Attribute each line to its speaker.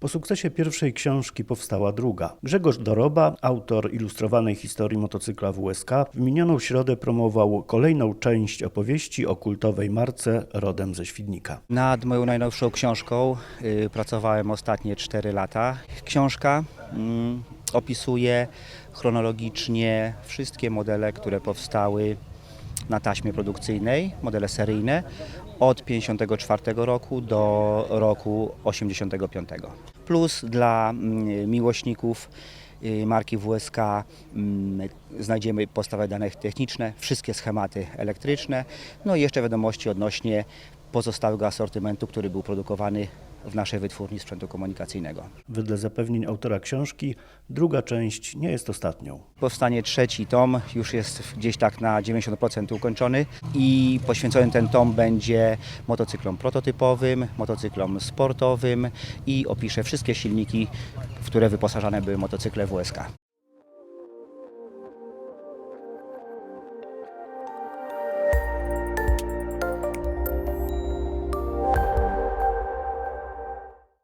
Speaker 1: Po sukcesie pierwszej książki powstała druga. Grzegorz Doroba, autor ilustrowanej historii motocykla WSK, w minioną środę promował kolejną część opowieści o kultowej marce rodem ze Świdnika.
Speaker 2: Nad moją najnowszą książką y, pracowałem ostatnie 4 lata. Książka mm, opisuje chronologicznie wszystkie modele, które powstały na taśmie produkcyjnej, modele seryjne od 54 roku do roku 85. Plus dla mm, miłośników y, marki WSK mm, znajdziemy podstawowe dane techniczne, wszystkie schematy elektryczne, no i jeszcze wiadomości odnośnie pozostałego asortymentu, który był produkowany w naszej wytwórni sprzętu komunikacyjnego.
Speaker 1: Wedle zapewnień autora książki, druga część nie jest ostatnią.
Speaker 2: Powstanie trzeci tom, już jest gdzieś tak na 90% ukończony i poświęcony ten tom będzie motocyklom prototypowym, motocyklom sportowym i opisze wszystkie silniki, w które wyposażane były motocykle WSK.